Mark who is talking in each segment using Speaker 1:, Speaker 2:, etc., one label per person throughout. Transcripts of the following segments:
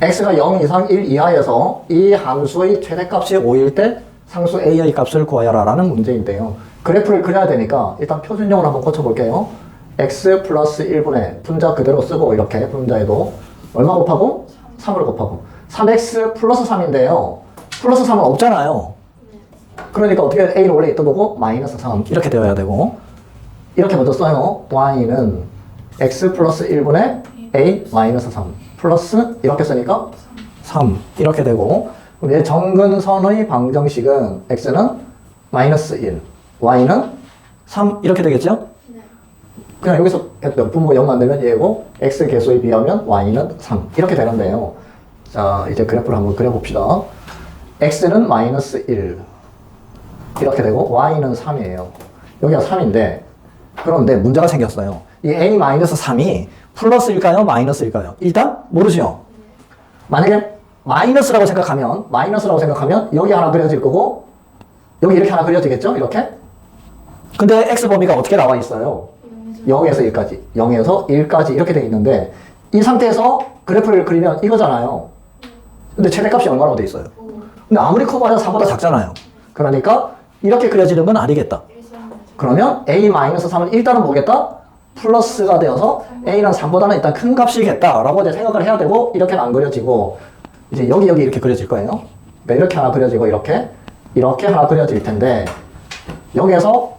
Speaker 1: x가 0 이상 1 이하여서 이 함수의 최대값이 5일 때 상수 a의 값을 구하여라 라는 문제인데요. 그래프를 그려야 되니까 일단 표준형으로 한번 고쳐볼게요. x 플러스 1분의 분자 그대로 쓰고 이렇게 분자에도 얼마 곱하고? 3을 곱하고 3x 플러스 3인데요. 플러스 3은 없잖아요. 그러니까 어떻게 a는 원래 있던 거고 마이너스 3 이렇게 되어야 되고 이렇게 먼저 써요. y는 x 플러스 1분의 a 마이너스 3 플러스 이렇게 쓰니까 3 이렇게 되고 그럼 얘 정근선의 방정식은 x는 마이너스 1 y는 3 이렇게 되겠죠? 그냥 여기서 몇 분모 0 만들면 얘고 x 개수에 비하면 y는 3 이렇게 되는데요. 자 이제 그래프를 한번 그려봅시다. x는 마이너스 1 이렇게 되고 y는 3이에요. 여기가 3인데 그런데 문제가 생겼어요. 이 a-3이 플러스일까요? 마이너스일까요? 일단 모르죠. 만약에 마이너스라고 생각하면 마이너스라고 생각하면 여기 하나 그려질 거고 여기 이렇게 하나 그려지겠죠? 이렇게. 근데 x 범위가 어떻게 나와 있어요? 0에서 1까지. 0에서 1까지 이렇게 돼 있는데 이 상태에서 그래프를 그리면 이거잖아요. 근데 최대값이 얼마라고 돼 있어요? 근데 아무리 커봐야 4보다 작잖아요. 그러니까 이렇게 그려지는 건 아니겠다. 그러면 a-3은 일단은 뭐겠다? 플러스가 되어서 a는 3보다는 일단 큰 값이겠다라고 이제 생각을 해야 되고 이렇게는 안 그려지고 이제 여기 여기 이렇게 그려질 거예요. 그러니까 이렇게 하나 그려지고 이렇게 이렇게 하나 그려질 텐데 여기에서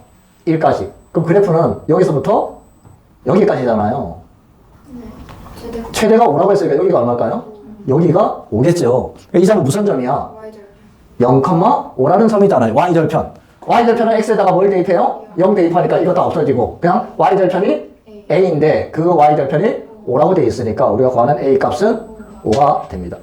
Speaker 1: 1까지. 그럼 그래프는 여기서부터 여기까지잖아요.
Speaker 2: 최대
Speaker 1: 최대가 5라고 했으니까 여기가 얼마일까요? 여기가 5겠죠. 이 점은 무슨 점이야?
Speaker 2: 와이드
Speaker 1: 0,5라는 섬이잖아요. y절편. y절편은 x에다가 뭘 대입해요? 0 대입하니까 이거 다 없어지고 그냥 y절편이 a인데 그 y절편이 5라고 돼 있으니까 우리가 구하는 a 값은 5가 됩니다.